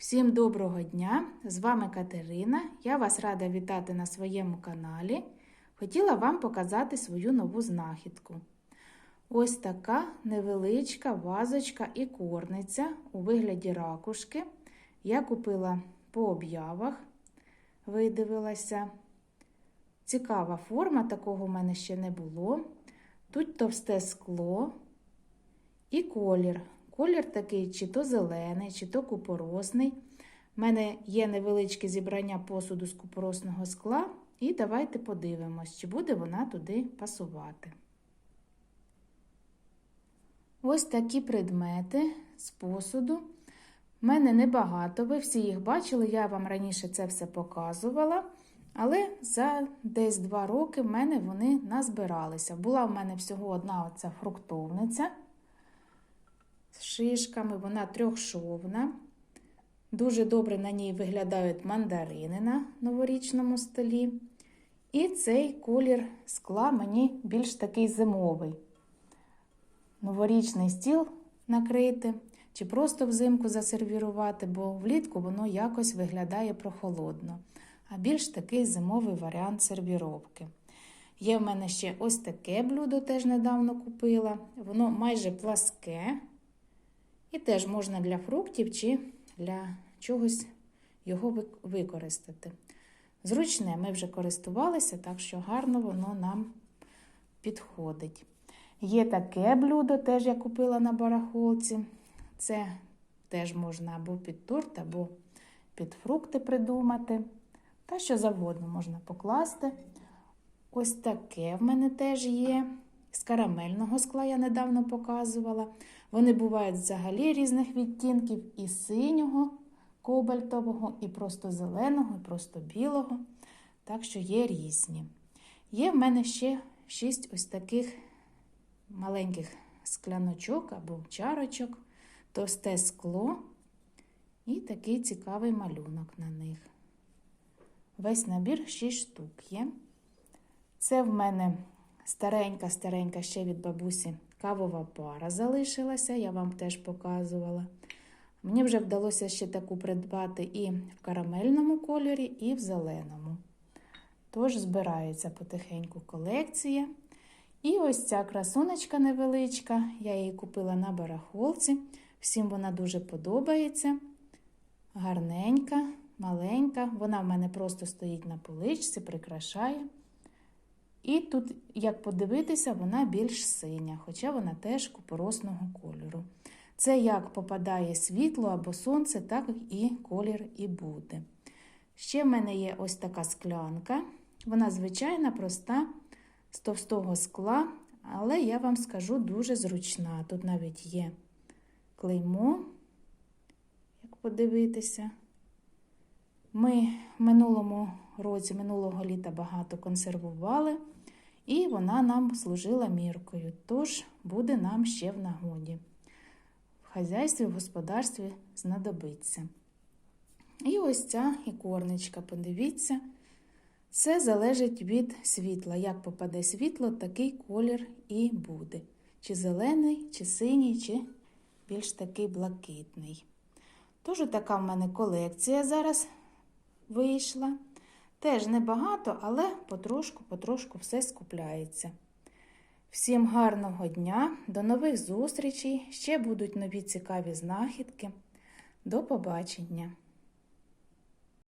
Всім доброго дня! З вами Катерина. Я вас рада вітати на своєму каналі. Хотіла вам показати свою нову знахідку. Ось така невеличка вазочка і корниця у вигляді ракушки. Я купила по об'явах, видивилася. Цікава форма, такого в мене ще не було. Тут товсте скло і колір. Колір такий чи то зелений, чи то купоросний. У мене є невеличке зібрання посуду з купоросного скла. І давайте подивимось, чи буде вона туди пасувати. Ось такі предмети з посуду. У мене небагато, ви всі їх бачили, я вам раніше це все показувала. Але за десь два роки в мене вони назбиралися. Була в мене всього одна оця фруктовниця з шишками, вона трьохшовна. Дуже добре на ній виглядають мандарини на новорічному столі. І цей колір скла мені більш такий зимовий. Новорічний стіл накрити, чи просто взимку засервірувати, бо влітку воно якось виглядає прохолодно. А більш такий зимовий варіант сервіровки. Є в мене ще ось таке блюдо, теж недавно купила. Воно майже пласке. І теж можна для фруктів чи для чогось його використати. Зручне, ми вже користувалися, так що гарно воно нам підходить. Є таке блюдо, теж я купила на барахолці. Це теж можна або під торт, або під фрукти придумати. Та що завгодно можна покласти. Ось таке в мене теж є. З карамельного скла я недавно показувала. Вони бувають взагалі різних відтінків і синього, кобальтового, і просто зеленого, і просто білого. Так що є різні. Є в мене ще шість ось таких маленьких скляночок або чарочок, товсте скло і такий цікавий малюнок на них. Весь набір 6 штук є. Це в мене старенька-старенька ще від бабусі кавова пара залишилася, я вам теж показувала. Мені вже вдалося ще таку придбати і в карамельному кольорі, і в зеленому. Тож збирається потихеньку колекція. І ось ця красунечка невеличка, я її купила на барахолці. Всім вона дуже подобається. Гарненька, маленька. Вона в мене просто стоїть на поличці, прикрашає. І тут, як подивитися, вона більш синя, хоча вона теж купоросного кольору. Це як попадає світло або сонце, так і колір і буде. Ще в мене є ось така склянка. Вона звичайна, проста, з товстого скла, але я вам скажу дуже зручна. Тут навіть є клеймо, як подивитися. Ми минулому році, минулого літа багато консервували, і вона нам служила міркою, тож буде нам ще в нагоді. В хазяйстві, в господарстві знадобиться. І ось ця ікорничка, подивіться, це залежить від світла. Як попаде світло, такий колір і буде. Чи зелений, чи синій, чи більш такий блакитний. Тож така в мене колекція зараз вийшла. Теж небагато, але потрошку-потрошку все скупляється. Всім гарного дня, до нових зустрічей! Ще будуть нові цікаві знахідки. До побачення!